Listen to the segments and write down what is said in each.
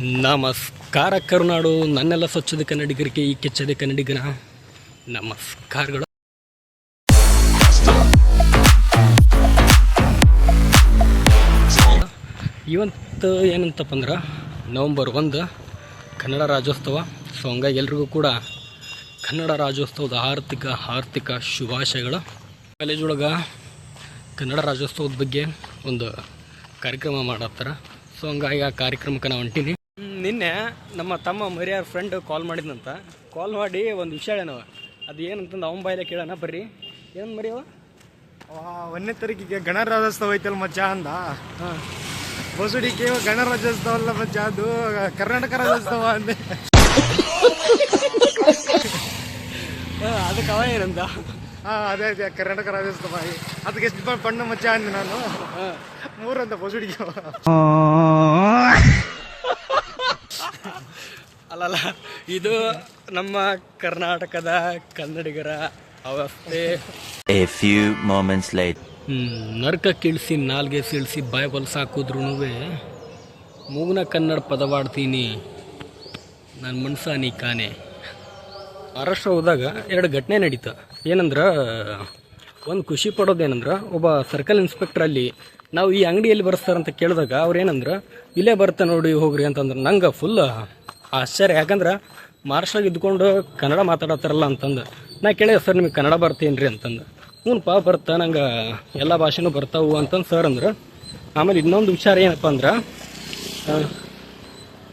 ನಮಸ್ಕಾರ ಕರುನಾಡು, ನನ್ನೆಲ್ಲ ಸ್ವಚ್ಛದ ಕನ್ನಡಿಗರಿಗೆ, ಈ ಕೆಚ್ಚದೆ ಕನ್ನಡಿಗನ ನಮಸ್ಕಾರಗಳು. ಇವತ್ತು ಏನಂತಪ್ಪ ಅಂದ್ರೆ, ನವಂಬರ್ ಒಂದು, ಕನ್ನಡ ರಾಜ್ಯೋತ್ಸವ. ಸೊ ಹಂಗಾಗಿ ಎಲ್ರಿಗೂ ಕೂಡ ಕನ್ನಡ ರಾಜ್ಯೋತ್ಸವದ ಆರ್ಥಿಕ ಆರ್ಥಿಕ ಶುಭಾಶಯಗಳು. ಕಾಲೇಜ್ ಒಳಗೆ ಕನ್ನಡ ರಾಜ್ಯೋತ್ಸವದ ಬಗ್ಗೆ ಒಂದು ಕಾರ್ಯಕ್ರಮ ಮಾಡತ್ತಾರ. ಸೊ ಹಂಗಾಗಿ ಆ ಕಾರ್ಯಕ್ರಮಕ್ಕೆ ನಾವು ಹೊಂಟೀನಿ. ನಿನ್ನೆ ನಮ್ಮ ತಮ್ಮ ಮರಿಯಾರ ಫ್ರೆಂಡ್ ಕಾಲ್ ಮಾಡಿದ್ನಂತ. ಕಾಲ್ ಮಾಡಿ ಒಂದು ವಿಷಯ ಏನವ ಅದು ಏನಂತಂದು ಅವನ ಬಾಯಿಲೆ ಕೇಳೋಣ ಬರ್ರಿ. ಏನು ಮರಿಯವ ಒಂದನೇ ತಾರೀಕಿಗೆ ಗಣರಾಜ್ಯೋತ್ಸವ ಐತಲ್ಲ ಮಚ್ಚ ಅಂದ. ಹಾಂ. ಬಸುಡಿಕೆ ಗಣರಾಜ್ಯೋತ್ಸವ ಅಲ್ಲ ಮಚ್ಚ ಅದು ಕರ್ನಾಟಕ ರಾಜ್ಯೋತ್ಸವ ಅಂದೆ. ಅದಕ್ಕೆ ಅವ ಏನಂದ? ಹಾ ಅದೇ ಅದೇ ಕರ್ನಾಟಕ ರಾಜ್ಯೋತ್ಸವ. ಅದಕ್ಕೆ ಎಷ್ಟು ಪಣ್ಣ ಮಚ್ಚ ಅಂದೆ ನಾನು. ಮೂರಂತ ಬಸುಡಿಗೆ ಇದು ನಮ್ಮ ಕರ್ನಾಟಕದ ಕನ್ನಡಿಗರ ಅವಸ್ಥೆ. Few moments moments later. ಹ್ಮ್, ನರಕ ಕೀಳ್ಸಿ ನಾಲ್ಗೆ ಸೀಳಿಸಿ ಬೈಬಲ್ ಸಾಕಿದ್ರು ಮೂಗನ ಕನ್ನಡ ಪದವಾಡ್ತೀನಿ. ನನ್ನ ಮನ್ಸ ನೀ ಕಾನೆ. ಮಹಾರಾಷ್ಟ್ರ ಹೋದಾಗ ಎರಡು ಘಟನೆ ನಡೀತು. ಏನಂದ್ರೆ ಒಂದು ಖುಷಿ ಪಡೋದೇನಂದ್ರೆ ಒಬ್ಬ ಸರ್ಕಲ್ ಇನ್ಸ್ಪೆಕ್ಟರ್ ಅಲ್ಲಿ ನಾವು ಈ ಅಂಗಡಿಯಲ್ಲಿ ಬರ್ಸ್ತಾರಂತ ಕೇಳಿದಾಗ ಅವ್ರು ಏನಂದ್ರೆ ಇಲ್ಲೇ ಬರ್ತಾ ನೋಡಿ ಹೋಗ್ರಿ ಅಂತಂದ್ರೆ ನಂಗೆ ಫುಲ್ ಆಶ್ಚರ್ಯ ಯಾಕಂದ್ರೆ ಮಹಾರಾಷ್ಟ್ರಾಗ ಇದ್ಕೊಂಡು ಕನ್ನಡ ಮಾತಾಡತ್ತಾರಲ್ಲ ಅಂತಂದು. ನಾ ಕೇಳಿದೆ, ಸರ್, ನಿಮಗೆ ಕನ್ನಡ ಬರ್ತೇನ್ರಿ ಅಂತಂದು. ಹ್ಞೂ ಪಾ, ಬರ್ತಾ, ನಂಗೆ ಎಲ್ಲ ಭಾಷೆನೂ ಬರ್ತಾವು ಅಂತಂದು ಸರ್ ಅಂದ್ರೆ. ಆಮೇಲೆ ಇನ್ನೊಂದು ವಿಚಾರ ಏನಪ್ಪ ಅಂದ್ರೆ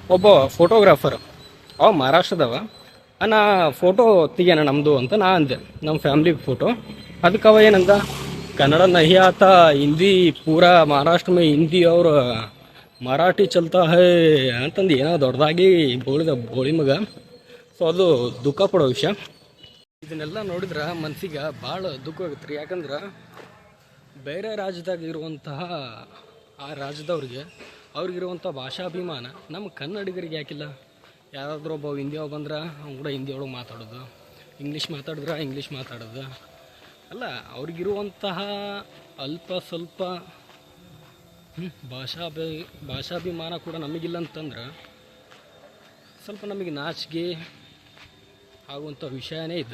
ಒಬ್ಬ ಫೋಟೋಗ್ರಾಫರ್ ಅವ ಮಹಾರಾಷ್ಟ್ರದವ. ನಾ ಫೋಟೋ ತೆಗಿಯೋಣ ನಮ್ಮದು ಅಂತ ನಾ ಅಂದೆ. ನಮ್ಮ ಫ್ಯಾಮ್ಲಿ ಫೋಟೋ ಅದಕ್ಕೆ ಅವ ಏನಂದ, ಕನ್ನಡ ನಹಿ ಹಿಂದಿ ಪೂರಾ ಮಹಾರಾಷ್ಟ್ರ ಮೇ ಹಿಂದಿ ಅವ್ರ ಮರಾಠಿ ಚಲ್ತಾ ಹೇ ಅಂತಂದು ಏನೋ ದೊಡ್ಡದಾಗಿ ಬೋಳಿದ ಬೋಳಿ ಮಗ. ಸೊ ಅದು ದುಃಖ ಪಡೋ ವಿಷಯ. ಇದನ್ನೆಲ್ಲ ನೋಡಿದ್ರೆ ಮನ್ಸಿಗೆ ಭಾಳ ದುಃಖ ಆಗುತ್ತೆ ರೀ ಯಾಕಂದ್ರೆ ಬೇರೆ ರಾಜ್ಯದಾಗ ಇರುವಂತಹ ಆ ರಾಜ್ಯದವ್ರಿಗೆ ಅವ್ರಿಗಿರುವಂಥ ಭಾಷಾಭಿಮಾನ ನಮ್ಮ ಕನ್ನಡಿಗರಿಗೆ ಯಾಕಿಲ್ಲ? ಯಾರಾದರೂ ಒಬ್ಬ ಹಿಂದಿಯವ ಬಂದ್ರೆ ಅವ್ನು ಕೂಡ ಹಿಂದಿ ಒಳಗೆ ಮಾತಾಡೋದು. ಇಂಗ್ಲೀಷ್ ಮಾತಾಡಿದ್ರೆ ಇಂಗ್ಲೀಷ್ ಮಾತಾಡೋದು. ಅಲ್ಲ, ಅವ್ರಿಗಿರುವಂತಹ ಅಲ್ಪ ಸ್ವಲ್ಪ ಭಾಷಾಭಿ ಭಾಷಾಭಿಮಾನ ಕೂಡ ನಮಗಿಲ್ಲ ಅಂತಂದ್ರೆ ಸ್ವಲ್ಪ ನಮಗೆ ನಾಚಿಕೆ ಆಗುವಂಥ ವಿಷಯನೇ ಇದ್ದ.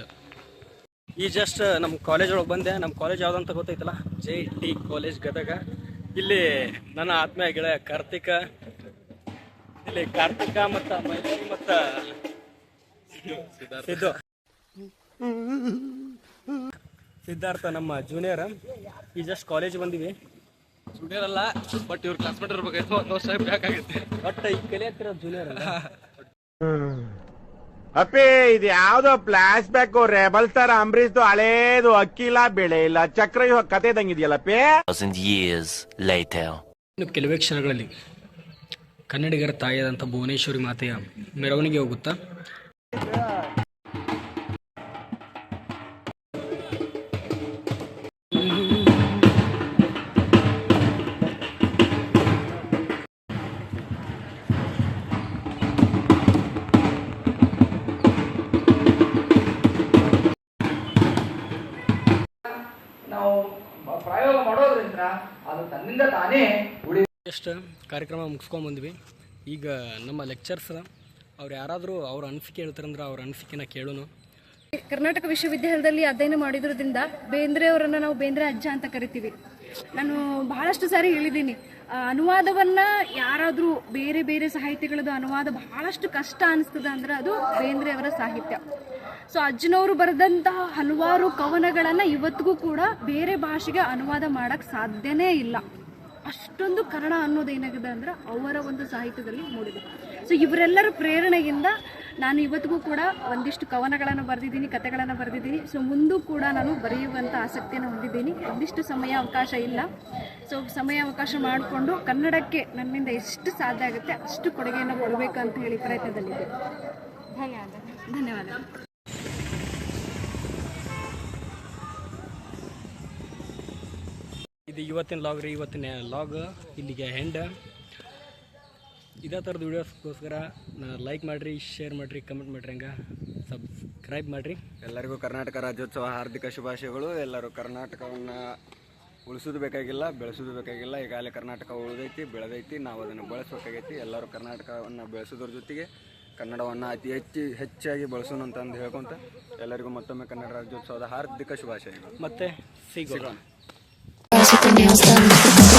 ಈ ಜಸ್ಟ್ ನಮ್ಮ ಕಾಲೇಜ್ ಒಳಗೆ ಬಂದೆ. ನಮ್ಮ ಕಾಲೇಜ್ ಯಾವುದಂತ ಗೊತ್ತೈತಲ್ಲ? J T college Gadag. ಇಲ್ಲಿ ನನ್ನ ಆತ್ಮೀಯ ಗೆಳೆಯ ಕಾರ್ತಿಕ. ಇಲ್ಲಿ ಕಾರ್ತಿಕ ಮತ್ತು ಮೈತ್ರಿ ಮತ್ತು ಸಿದ್ದು. ಸಿದ್ಧಾರ್ಥ ನಮ್ಮ ಜೂನಿಯರ್ ಈ ಜಸ್ಟ್ ಕಾಲೇಜ್ ಬಂದಿವಿ. ಜೂನಿಯರ್ ಅಲ್ಲ ಬಟ್ ಇವ್ರ ಕ್ಲಾಸ್ಮೇಟ್ ಇರ್ಬೇಕಾಯ್ತು ಒಂದು ವರ್ಷ ಬೇಕಾಗುತ್ತೆ. ಬಟ್ ಈಗ ಕಲಿಯತ್ತಿರೋ ಜೂನಿಯರ್ ಅಲ್ಲ. ಅಪ್ಪಿ ಇದು ಯಾವ್ದೋ flashback rebel star Ambareesh ಹಳೇದು ಅಕ್ಕಿಲ್ಲ ಬೆಳೆ ಇಲ್ಲ. ಚಕ್ರ ಇವಾಗ ಕತೆ years later. ಇನ್ನು ಕೆಲವೇ ಕ್ಷಣಗಳಲ್ಲಿ ಕನ್ನಡಿಗರ ತಾಯಿಯಾದಂಥ ಭುವನೇಶ್ವರಿ ಮಾತೆಯ ಮೆರವಣಿಗೆ ಹೋಗುತ್ತಾ? ತನ್ನಿಂದ ತಾನೇ ಉಳಿ ಕಾರ್ಯಕ್ರಮ ಮುಗಿಸ್ಕೊಂಬಂದ್ವಿ ಈಗ ನಮ್ಮ ಲೆಕ್ಚರ್ಸ್ ಅವ್ರು ಯಾರಾದರೂ ಅವ್ರ ಅನಿಸಿಕೆ ಹೇಳ್ತಾರಂದ್ರೆ ಅವ್ರ ಅನಿಸಿಕೆನ ಕೇಳೋಣ. ಕರ್ನಾಟಕ ವಿಶ್ವವಿದ್ಯಾಲಯದಲ್ಲಿ ಅಧ್ಯಯನ ಮಾಡಿದ್ರದಿಂದ ಬೇಂದ್ರೆ ಅವರನ್ನ ನಾವು ಬೇಂದ್ರೆ ಅಜ್ಜ ಅಂತ ಕರಿತೀವಿ. ನಾನು ಬಹಳಷ್ಟು ಸಾರಿ ಹೇಳಿದ್ದೀನಿ. ಅನುವಾದವನ್ನು ಅನುವಾದವನ್ನ ಯಾರಾದರೂ ಬೇರೆ ಬೇರೆ ಸಾಹಿತ್ಯಗಳದ್ದು ಅನುವಾದ ಬಹಳಷ್ಟು ಕಷ್ಟ ಅನಿಸ್ತದ ಅಂದ್ರೆ ಅದು ಬೇಂದ್ರೆ ಅವರ ಸಾಹಿತ್ಯ. ಸೊ ಅಜ್ಜನವರು ಬರೆದಂತಹ ಹಲವಾರು ಕವನಗಳನ್ನು ಇವತ್ತಿಗೂ ಕೂಡ ಬೇರೆ ಭಾಷೆಗೆ ಅನುವಾದ ಮಾಡೋಕ್ಕೆ ಸಾಧ್ಯನೇ ಇಲ್ಲ. ಅಷ್ಟೊಂದು ಕನ್ನಡ ಅನ್ನೋದು ಏನಾಗಿದೆ ಅಂದ್ರೆ ಅವರ ಒಂದು ಸಾಹಿತ್ಯದಲ್ಲಿ ಮೂಡಿದೆ. ಸೊ ಇವರೆಲ್ಲರ ಪ್ರೇರಣೆಯಿಂದ ನಾನು ಇವತ್ತಿಗೂ ಕೂಡ ಒಂದಿಷ್ಟು ಕವನಗಳನ್ನು ಬರೆದಿದ್ದೀನಿ ಕಥೆಗಳನ್ನು ಬರೆದಿದ್ದೀನಿ. ಸೊ ಮುಂದೂ ಕೂಡ ನಾನು ಬರೆಯುವಂಥ ಆಸಕ್ತಿಯನ್ನು ಹೊಂದಿದ್ದೀನಿ. ಒಂದಿಷ್ಟು ಸಮಯ ಅವಕಾಶ ಇಲ್ಲ. ಸೊ ಸಮಯ ಅವಕಾಶ ಮಾಡಿಕೊಂಡು ಕನ್ನಡಕ್ಕೆ ನನ್ನಿಂದ ಎಷ್ಟು ಸಾಧ್ಯ ಆಗುತ್ತೆ ಅಷ್ಟು ಕೊಡುಗೆಯನ್ನು ಕೊಡಬೇಕು ಅಂತ ಹೇಳಿ ಪ್ರಯತ್ನದಲ್ಲಿದೆ ಧನ್ಯವಾದ ಧನ್ಯವಾದ ಇದು ಇವತ್ತಿನ ಲಾಗ್ ರೀ ಇವತ್ತಿನ ಲಾಗ್ ಇಲ್ಲಿಗೆ ಹೆಂಡ ಇದೇ ಥರದ ವೀಡಿಯೋಸ್ಗೋಸ್ಕರ ಲೈಕ್ ಮಾಡಿರಿ ಶೇರ್ ಮಾಡಿರಿ ಕಮೆಂಟ್ ಮಾಡಿರಿ ಹಂಗೆ. ಸಬ್ಸ್ಕ್ರೈಬ್ ಮಾಡಿರಿ. ಎಲ್ಲರಿಗೂ ಕರ್ನಾಟಕ ರಾಜ್ಯೋತ್ಸವ ಹಾರ್ದಿಕ ಶುಭಾಶಯಗಳು. ಎಲ್ಲರೂ ಕರ್ನಾಟಕವನ್ನು ಉಳಿಸೋದು ಬೇಕಾಗಿಲ್ಲ ಬೆಳೆಸೋದು ಬೇಕಾಗಿಲ್ಲ. ಈಗಾಗಲೇ ಕರ್ನಾಟಕ ಉಳಿದೈತಿ ಬೆಳೆದೈತಿ ನಾವು ಅದನ್ನು ಬಳಸಬೇಕಾಗೈತಿ. ಎಲ್ಲರೂ ಕರ್ನಾಟಕವನ್ನು ಬೆಳೆಸೋದ್ರ ಜೊತೆಗೆ ಕನ್ನಡವನ್ನು ಅತಿ ಹೆಚ್ಚು ಹೆಚ್ಚಾಗಿ ಬಳಸೋಣ ಅಂತಂದು ಹೇಳ್ಕೊತ ಎಲ್ಲರಿಗೂ ಮತ್ತೊಮ್ಮೆ ಕನ್ನಡ ರಾಜ್ಯೋತ್ಸವದ ಹಾರ್ದಿಕ ಶುಭಾಶಯಗಳು. ಮತ್ತೆ ಸಿಗೋಣ 你要散